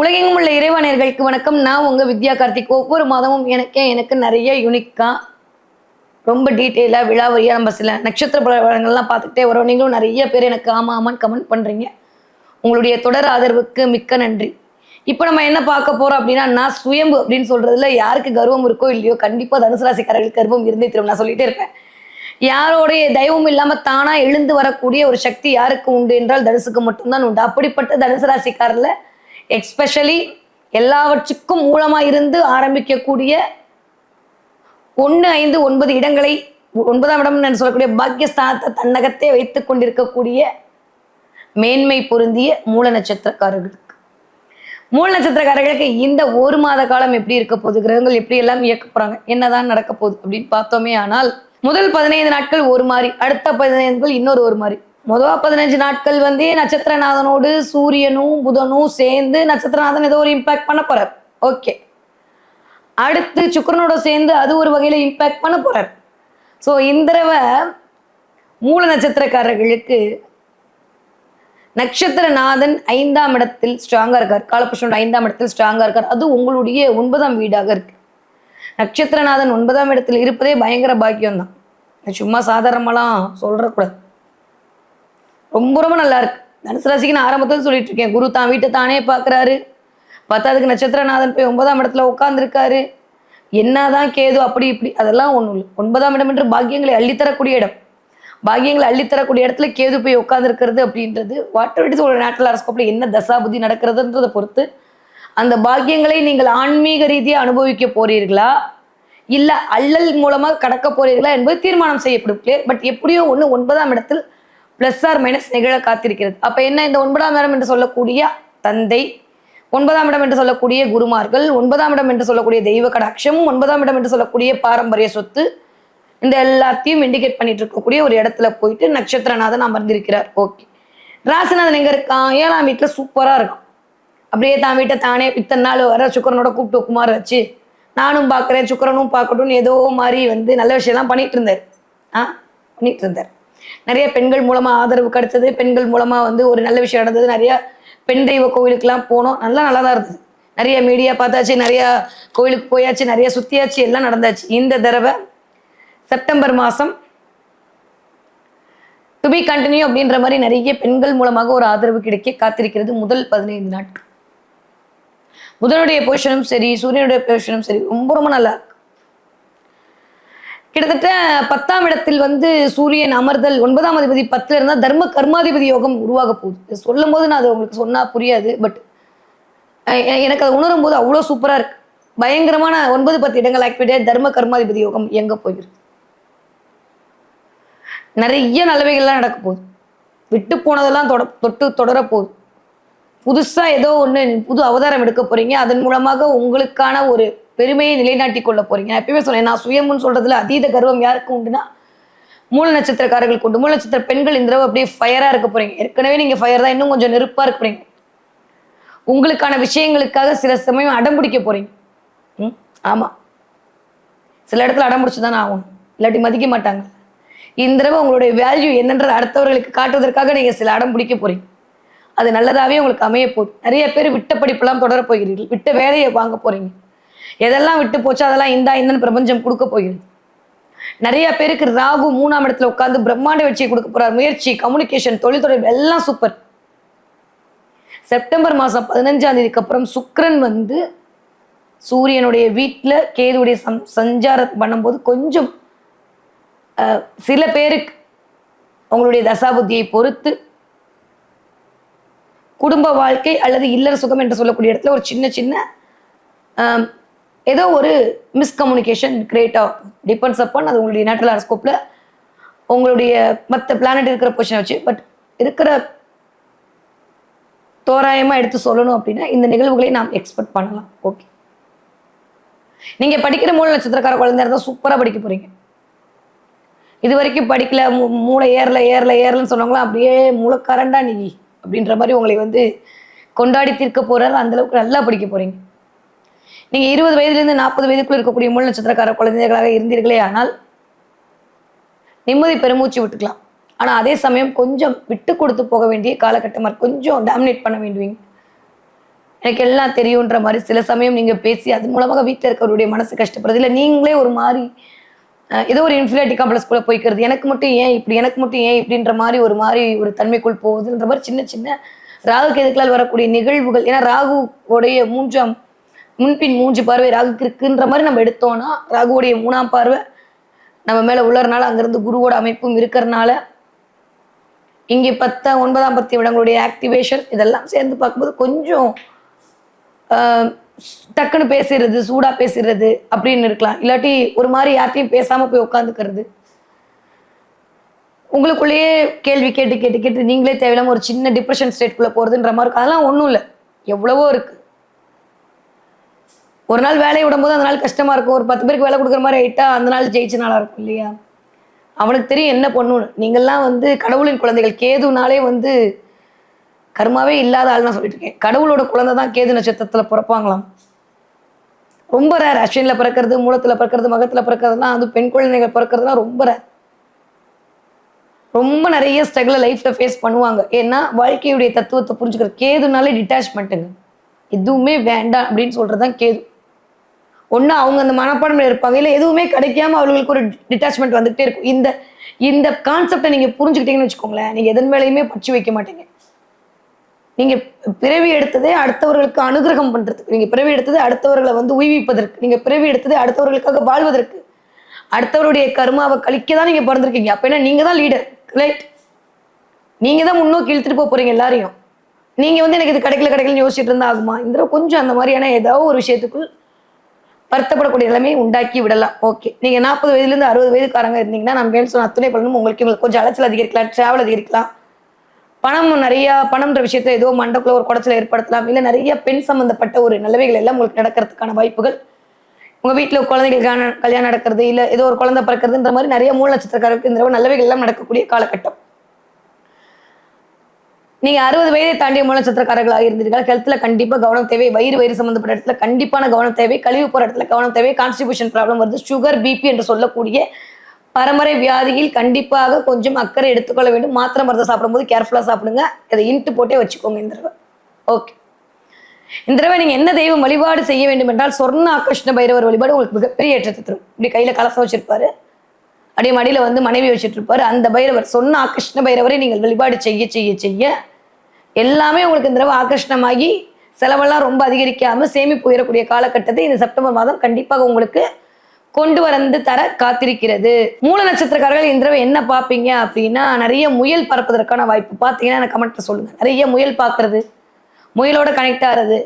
உலகெங்கும் உள்ள இறைவனர்களுக்கு வணக்கம். நான் உங்க வித்யா கார்த்திக். ஒவ்வொரு மாதமும் எனக்கே எனக்கு நிறைய யூனிக்கா ரொம்ப டீட்டெயிலாக விழாவரியாக நம்ம சில நட்சத்திர பலவரங்கள்லாம் பார்த்துக்கிட்டே வரோம். நீங்களும் நிறைய பேர் எனக்கு ஆமா ஆமான்னு கமெண்ட் பண்ணுறீங்க உங்களுடைய தொடர் ஆதரவுக்கு மிக்க நன்றி. இப்போ நம்ம என்ன பார்க்க போறோம் அப்படின்னா நான் சுயம்பு அப்படின்னு சொல்றதுல யாருக்கு கர்வம் இருக்கோ இல்லையோ கண்டிப்பாக தனுசு ராசிக்காரர்களுக்கு கர்வம் இருந்தே தரும். நான் சொல்லிட்டே இருப்பேன். யாரோடைய தெய்வம் இல்லாம தானா எழுந்து வரக்கூடிய ஒரு சக்தி யாருக்கு உண்டு என்றால் தனுசுக்கு மட்டும்தான் உண்டு. அப்படிப்பட்ட தனுசு ராசிக்காரில் எக்ஸ்பெஷலி எல்லாவற்றுக்கும் மூலமாக இருந்து ஆரம்பிக்கக்கூடிய ஒன்று ஐந்து ஒன்பது இடங்களை ஒன்பதாம் இடம் என்று சொல்லக்கூடிய பாக்கியஸ்தானத்தை தன்னகத்தே வைத்துக் கொண்டிருக்கக்கூடிய மேன்மை பொருந்திய மூல நட்சத்திரக்காரர்களுக்கு. மூல நட்சத்திரக்காரர்களுக்கு இந்த ஒரு மாத காலம் எப்படி இருக்க போகுது? கிரகங்கள் எப்படி எல்லாம் இயக்க என்னதான் நடக்க போகுது அப்படின்னு பார்த்தோமே ஆனால் முதல் பதினைந்து நாட்கள் ஒரு மாதிரி அடுத்த பதினைந்து நாட்கள் இன்னொரு ஒரு மாதிரி முதல் பதினஞ்சு நாட்கள் வந்து நட்சத்திரநாதனோடு சூரியனும் புதனும் சேர்ந்து நட்சத்திரநாதன் ஏதோ ஒரு இம்பாக்ட் பண்ண போறார். ஓகே அடுத்து சுக்கரனோட சேர்ந்து அது ஒரு வகையில் இம்பாக்ட் பண்ண போறார். ஸோ இந்த தடவை மூல நட்சத்திரக்காரர்களுக்கு நட்சத்திரநாதன் ஐந்தாம் இடத்தில் ஸ்ட்ராங்காக இருக்கார். காலபுருஷனோட ஐந்தாம் இடத்தில் ஸ்ட்ராங்காக இருக்கார். அது உங்களுடைய ஒன்பதாம் வீடாக இருக்கு. நட்சத்திரநாதன் ஒன்பதாம் இடத்தில் இருப்பதே பயங்கர பாக்கியம் தான் சும்மா சாதாரணமாலாம் சொல்கிறக்கூடாது ரொம்ப ரொம்ப நல்லா இருக்கு. தனுசு ராசிக்கு நான் ஆரம்பத்தில் சொல்லிட்டு இருக்கேன். குரு தான் வீட்டை தானே பார்க்குறாரு. பத்தாவதுக்கு நட்சத்திரநாதன் போய் ஒன்பதாம் இடத்துல உட்காந்துருக்காரு என்னதான் கேது அப்படி இப்படி அதெல்லாம் ஒன்றும் இல்லை. ஒன்பதாம் இடம் என்று பாக்கியங்களை அள்ளித்தரக்கூடிய இடம். பாக்கியங்களை அள்ளித்தரக்கூடிய இடத்துல கேது போய் உட்காந்துருக்கிறது அப்படின்றது வாட்டர் விட்டு ஒரு நேட்டல் அரஸ்கோப்பில் என்ன தசாபுதி நடக்கிறதுன்றதை பொறுத்து அந்த பாக்கியங்களை நீங்கள் ஆன்மீக ரீதியாக அனுபவிக்க போறீர்களா? இல்லை அல்லல் மூலமாக கடக்க போறீர்களா என்பது தீர்மானம் செய்யப்படும். கிளியர் பட் எப்படியோ ஒன்று ஒன்பதாம் இடத்தில் ப்ளஸ் ஆர் மைனஸ் நிகழ காத்திருக்கிறது. அப்போ என்ன இந்த ஒன்பதாம் இடம் என்று சொல்லக்கூடிய தந்தை ஒன்பதாம் இடம் என்று சொல்லக்கூடிய குருமார்கள் ஒன்பதாம் இடம் என்று சொல்லக்கூடிய தெய்வ கடாட்சம் ஒன்பதாம் இடம் என்று சொல்லக்கூடிய பாரம்பரிய சொத்து இந்த எல்லாத்தையும் இண்டிகேட் பண்ணிட்டு இருக்கக்கூடிய ஒரு இடத்துல போயிட்டு நட்சத்திரநாதன் அமர்ந்திருக்கிறார். ஓகே ராசிநாதன் எங்க இருக்கான்? ஏழாம் வீட்டுல சூப்பரா இருக்கும் அப்படியே தான் வீட்டை தானே இத்தனை நாள் வர சுக்கரனோட கூப்பிட்டு குமார் வச்சு நானும் பார்க்குறேன் சுக்கரனும் பார்க்கட்டும்னு ஏதோ மாதிரி வந்து நல்ல விஷயம்லாம் பண்ணிட்டு இருந்தார். ஆ? பண்ணிட்டு இருந்தார். நிறைய பெண்கள் மூலமா ஆதரவு கிடைச்சது பெண்கள் மூலமா வந்து ஒரு நல்ல விஷயம் நடந்தது. நிறைய பெண் தெய்வ கோவிலுக்கெல்லாம் போனோம். நல்லா நல்லா தான் இருந்தது. நிறைய மீடியா பார்த்தாச்சு நிறைய கோவிலுக்கு போயாச்சு நிறைய சுத்தியாச்சு எல்லாம் நடந்தாச்சு. இந்த தடவை செப்டம்பர் மாதம் டு பி கண்டினியூ அப்படின்ற மாதிரி நிறைய பெண்கள் மூலமாக ஒரு ஆதரவு கிடைக்க காத்திருக்கிறது முதல் பதினைந்து நாட்கள். புதனுடைய பொசிஷனும் சரி சூரியனுடைய பொசிஷனும் சரி ரொம்ப ரொம்ப நல்லா இருக்கு. கிட்டத்தட்ட பத்தாம் இடத்தில் வந்து சூரியன் அமர்தல் ஒன்பதாம் அதிபதி பத்தில் இருந்தால் தர்ம கர்மாதிபதி யோகம் உருவாக போகுது. சொல்லும் போது நான் அது உங்களுக்கு சொன்னால் புரியாது பட் எனக்கு அதை உணரும் போது அவ்வளோ சூப்பராக இருக்கு. பயங்கரமான ஒன்பது பத்து இடங்கள் ஆக்டிவிட்டியாக தர்ம கர்மாதிபதி யோகம் எங்கே போயிருக்கு. நிறைய நல்லவைகள்லாம் நடக்க போகுது. விட்டு போனதெல்லாம் தொட தொட்டு தொடர போகுது. புதுசாக ஏதோ ஒன்று புது அவதாரம் எடுக்க போகிறீங்க அதன் மூலமாக உங்களுக்கான ஒரு பெருமையை நிலைநாட்டி கொள்ள போறீங்க. நான் எப்பயுமே சொன்னேன் நான் சுயம்னு சொல்றதுல அதீத கர்வம் யாருக்கு உண்டுன்னா மூல நட்சத்திரக்காரர்களுக்கு உண்டு. மூல நட்சத்திர பெண்கள் இந்த தடவை அப்படியே ஃபயரா இருக்க போறீங்க. ஏற்கனவே நீங்க ஃபயர் தான் இன்னும் கொஞ்சம் நெருப்பா இருக்க போறீங்க. உங்களுக்கான விஷயங்களுக்காக சில சமயம் அடம் பிடிக்க போறீங்க. ம்? ஆமா. சில இடத்துல அடம் பிடிச்சு தானே ஆகணும். இல்லாட்டி மதிக்க மாட்டாங்க. இந்த தடவை உங்களுடைய வேல்யூ என்னன்றது அடுத்தவர்களுக்கு காட்டுவதற்காக நீங்க சில அடம் பிடிக்க போறீங்க. அது நல்லதாவே உங்களுக்கு அமைய போகுது. நிறைய பேர் விட்ட படிப்பெல்லாம் தொடர போகிறீர்கள். விட்ட வேலையை வாங்க போறீங்க. எதெல்லாம் விட்டு போச்சோ அதெல்லாம் இந்தா இந்தன்னு பிரபஞ்சம் கொடுக்க போகிறது. நிறைய பேருக்கு ராகு மூணாம் இடத்துல உட்காந்து பிரம்மாண்ட வெற்றியை கொடுக்க போறார். முயற்சி கம்யூனிகேஷன் தொழில் தொடர்பு எல்லாம் சூப்பர் செப்டம்பர் மாதம் பதினஞ்சாம் தேதிக்கு அப்புறம் சுக்கரன் வந்து சூரியனுடைய வீட்டில் கேதுடைய சம் சஞ்சாரம் பண்ணும்போது கொஞ்சம் சில பேருக்கு உங்களுடைய தசாபுத்தியை பொறுத்து குடும்ப வாழ்க்கை அல்லது இல்லற சுகம் என்று சொல்லக்கூடிய இடத்துல ஒரு சின்ன சின்ன ஏதோ ஒரு மிஸ்கம்யூனிகேஷன் கிரியேட் ஆகும் டிபெண்ட்ஸ் அப்பான் அது உங்களுடைய நேட்டல் ஹாரஸ்கோப்பில் உங்களுடைய மற்ற பிளானட் இருக்கிற பொசிஷனை வச்சு பட் இருக்கிற தோராயமாக எடுத்து சொல்லணும் அப்படின்னா இந்த நிகழ்வுகளை நாம் எக்ஸ்பெக்ட் பண்ணலாம். ஓகே நீங்கள் படிக்கிற மூல நட்சத்திரக்கார குழந்தையா இருந்தால் சூப்பராக படிக்க போகிறீங்க இது வரைக்கும் படிக்கல மூ- மூளை ஏறல ஏறல ஏறலன்னு சொன்னவங்களாம் அப்படியே மூளைக்காரண்டா நீ அப்படின்ற மாதிரி உங்களை வந்து கொண்டாடி தீர்க்க போகிறாரு அந்த அளவுக்கு நல்லா படிக்க போகிறீங்க நீங்க இருபது வயதுலேருந்து நாற்பது வயதுக்குள்ள இருக்கக்கூடிய மூல நட்சத்திரக்கார குழந்தைகளாக இருந்தீர்களே ஆனால் நிம்மதி பெருமூச்சு விட்டுக்கலாம். ஆனா அதே சமயம் கொஞ்சம் விட்டு கொடுத்து போக வேண்டிய காலகட்டமாக கொஞ்சம் டாமினேட் பண்ண வேண்டுவீங்க. எனக்கு எல்லாம் தெரியுன்ற மாதிரி சில சமயம் நீங்கள் பேசி அது மூலமாக வீட்டில் இருக்கிறவருடைய மனசு கஷ்டப்படுறது இல்லை நீங்களே ஒரு மாதிரி ஏதோ ஒரு இன்ஃபிலாட்டி காம்ப்ளெக்ஸ் கூட போய்க்கிறது. எனக்கு மட்டும் ஏன் இப்படி எனக்கு மட்டும் ஏன் இப்படின்ற மாதிரி ஒரு மாதிரி ஒரு தன்மைக்குள் போகுதுன்ற மாதிரி சின்ன சின்ன ராகு கேதுக்களால் வரக்கூடிய நிகழ்வுகள். ஏன்னா ராகுவோடைய மூன்றாம் முன்பின் மூன்று பார்வை ராகுக்கு இருக்குன்ற மாதிரி நம்ம எடுத்தோம்னா ராகுவோடைய மூணாம் பார்வை நம்ம மேல உள்ளறனால அங்கிருந்து குருவோட அமைப்பும் இருக்கிறனால இங்கே பத்த ஒன்பதாம் பத்து இடங்களுடைய ஆக்டிவேஷன் இதெல்லாம் சேர்ந்து பார்க்கும்போது கொஞ்சம் டக்குன்னு பேசிடுறது சூடாக பேசிடுறது அப்படின்னு இருக்கலாம். இல்லாட்டி ஒரு மாதிரி யார்ட்டையும் பேசாமல் போய் உட்காந்துக்கிறது. உங்களுக்குள்ளேயே கேள்வி கேட்டு கேட்டு கேட்டு நீங்களே தேவையில்லாமல் ஒரு சின்ன டிப்ரெஷன் ஸ்டேட்குள்ளே போகிறதுன்ற மாதிரி இருக்கும். அதெல்லாம் ஒன்றும் இல்லை. எவ்வளவோ இருக்குது ஒரு நாள் வேலையை விடும்போது அந்த நாள் கஷ்டமாக இருக்கும். ஒரு பத்து பேருக்கு வேலை கொடுக்குற மாதிரி ஆகிட்டா அந்த நாள் ஜெயிச்ச நாளாக இருக்கும் இல்லையா? அவனுக்கு தெரியும் என்ன பண்ணணும்னு. நீங்கள்லாம் வந்து கடவுளின் குழந்தைகள். கேதுனாலே வந்து கர்மாவே இல்லாத ஆள் நான் சொல்லிட்டு இருக்கேன். கடவுளோட குழந்தை தான் கேது நட்சத்திரத்தில் பிறப்பாங்களாம். ரொம்ப ரேர் அஸ்வினில் பிறக்கிறது மூலத்தில் பிறக்கிறது மகத்தில் பிறக்கிறதுலாம் அது பெண் குழந்தைகள் பிறக்கிறதுலாம் ரொம்ப ரேர் ரொம்ப நிறைய ஸ்ட்ரகிளை லைஃப்பில் ஃபேஸ் பண்ணுவாங்க. ஏன்னா வாழ்க்கையுடைய தத்துவத்தை புரிஞ்சுக்கிற கேதுனாலே டிட்டாச்மெண்ட்டுங்க எதுவுமே வேண்டாம் அப்படின்னு சொல்கிறது தான் கேது. ஒன்று அவங்க அந்த மனப்பான்மையில் இருப்பாங்க. இல்லை எதுவுமே கிடைக்காம அவர்களுக்கு ஒரு டிட்டாச்மெண்ட் வந்துகிட்டே இருக்கும். இந்த இந்த கான்செப்டை நீங்கள் புரிஞ்சுக்கிட்டீங்கன்னு வச்சுக்கோங்களேன். நீங்கள் எதன் மேலேயுமே பச்சு வைக்க மாட்டீங்க. நீங்க பிறவி எடுத்ததே அடுத்தவர்களுக்கு அனுகிரகம் பண்றதுக்கு. நீங்க பிறவி எடுத்தது அடுத்தவர்களை வந்து உய்விப்பதற்கு நீங்க பிறவி எடுத்தது அடுத்தவர்களுக்காக வாழ்வதற்கு. அடுத்தவருடைய கருமாவை கழிக்க தான் நீங்க பிறந்திருக்கீங்க. அப்ப என்ன? நீங்க தான் லீடர் ரைட் நீங்க தான் முன்னோக்கி இழுத்துட்டு போக போறீங்க எல்லாரையும். நீங்க வந்து எனக்கு இது கிடைக்கல கிடைக்கலன்னு யோசிச்சுட்டு இருந்தா ஆகுமா? இந்த கொஞ்சம் அந்த மாதிரியான ஏதாவது ஒரு விஷயத்துக்குள் வருத்தப்படக்கூடிய நிலைமையை உண்டாக்கி விடலாம். ஓகே நீங்க நாற்பது வயதுலேருந்து அறுபது வயதுக்காரங்க இருந்தீங்கன்னா நான் மேல் சொன்ன அத்துணை பலனும் உங்களுக்கு உங்களுக்கு கொஞ்சம் அலைச்சல் அதிகரிக்கலாம் டிராவல் அதிகரிக்கலாம். பணம் நிறைய பணம்ன்ற விஷயத்துல ஏதோ மண்டக்குள்ள ஒரு குடைச்சல் ஏற்படுத்தலாம். இல்லை நிறைய பெண் சம்பந்தப்பட்ட ஒரு நிலைமைகள் எல்லாம் உங்களுக்கு நடக்கிறதுக்கான வாய்ப்புகள். உங்க வீட்டில் குழந்தைகளுக்கான கல்யாணம் நடக்கிறது இல்லை ஏதோ ஒரு குழந்தை பிறக்கிறதுன்ற மாதிரி நிறைய மூல நட்சத்திரக்காரருக்கு இந்த நல்லவைகள் எல்லாம் நடக்கக்கூடிய காலகட்டம். நீங்க அறுபது வயதை தாண்டிய மூல சத்திரக்காரர்களாக இருந்தீர்கள். ஹெல்த்ல கண்டிப்பா கவனம் தேவை. வயிறு வயிறு சம்பந்தப்பட்ட இடத்துல கண்டிப்பான கவனம் தேவை. கழிவு போற இடத்துல கவனம் தேவை. கான்ஸ்டிபியூஷன் ப்ராப்ளம் வருது. சுகர் பிபி என்று சொல்லக்கூடிய பரம்பரை வியாதியில் கண்டிப்பாக கொஞ்சம் அக்கறை எடுத்துக்கொள்ள வேண்டும். மாத்திரை மருந்து சாப்பிடும்போது கேர்ஃபுல்லா சாப்பிடுங்க. இதை இன்ட்டு போட்டே வச்சுக்கோங்க இந்த தடவை. ஓகே இந்த தடவை நீங்க என்ன தெய்வம் வழிபாடு செய்ய வேண்டும் என்றால் சொர்ண ஆகிருஷ்ண பைரவர் வழிபாடு உங்களுக்கு மிகப்பெரிய ஏற்றத்தை தரும். இப்படி கையில கலசம் வச்சிருப்பாரு. அப்படியே மடியில வந்து மனைவி வச்சுட்டு இருப்பாரு. அந்த பைரவர் சொன்ன ஆகிருஷ்ண பைரவரை நீங்கள் வழிபாடு செய்ய செய்ய செய்ய எல்லாமே உங்களுக்கு இந்த தடவை ஆகர்ஷணமாகி செலவெல்லாம் ரொம்ப அதிகரிக்காமல் சேமிப்பு உயரக்கூடிய காலகட்டத்தை இந்த செப்டம்பர் மாதம் கண்டிப்பாக உங்களுக்கு கொண்டு வந்து தர காத்திருக்கிறது. மூல நட்சத்திரக்காரர்கள் இந்த தடவை என்ன பார்ப்பீங்க அப்படின்னா நிறைய முயல் பறப்பதற்கான வாய்ப்பு பார்த்தீங்கன்னா எனக்கு கமெண்ட்டில் சொல்லுங்கள் நிறைய முயல் பார்க்குறது முயலோட கனெக்ட் ஆகிறது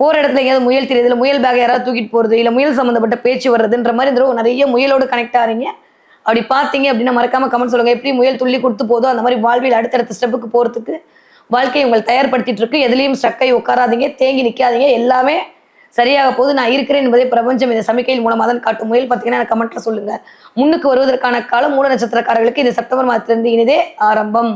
போகிற இடத்துல எங்கேயாவது முயல் தெரியுது இல்லை முயல் பேக் யாராவது தூக்கிட்டு போகிறது இல்லை முயல் சம்மந்தப்பட்ட பேச்சு வர்றதுன்ற மாதிரி இந்த தடவை நிறைய முயலோடு கனெக்ட் ஆகிறீங்க. அப்படி பார்த்தீங்க அப்படின்னா மறக்காமல் கமெண்ட் சொல்லுங்கள் எப்படி முயல் துள்ளி கொடுத்து போதோ அந்த மாதிரி வாழ்வில் அடுத்தடுத்த ஸ்டெப்புக்கு போகிறதுக்கு வாழ்க்கையை உங்களை தயார்படுத்திட்டு இருக்கு. எதுலேயும் ஸ்டக்கை உட்காராதீங்க. தேங்கி நிற்காதீங்க எல்லாமே சரியாக போது நான் இருக்கிறேன் என்பதை பிரபஞ்சம் இந்த சமிக்கையின் மூலமாக தான் காட்டும். முயல் பார்த்தீங்கன்னா எனக்கு கமெண்ட்ல சொல்லுங்க. முன்னுக்கு வருவதற்கான காலம் மூல நட்சத்திரக்காரர்களுக்கு இது செப்டம்பர் மாதத்திலிருந்து இனிதே ஆரம்பம்.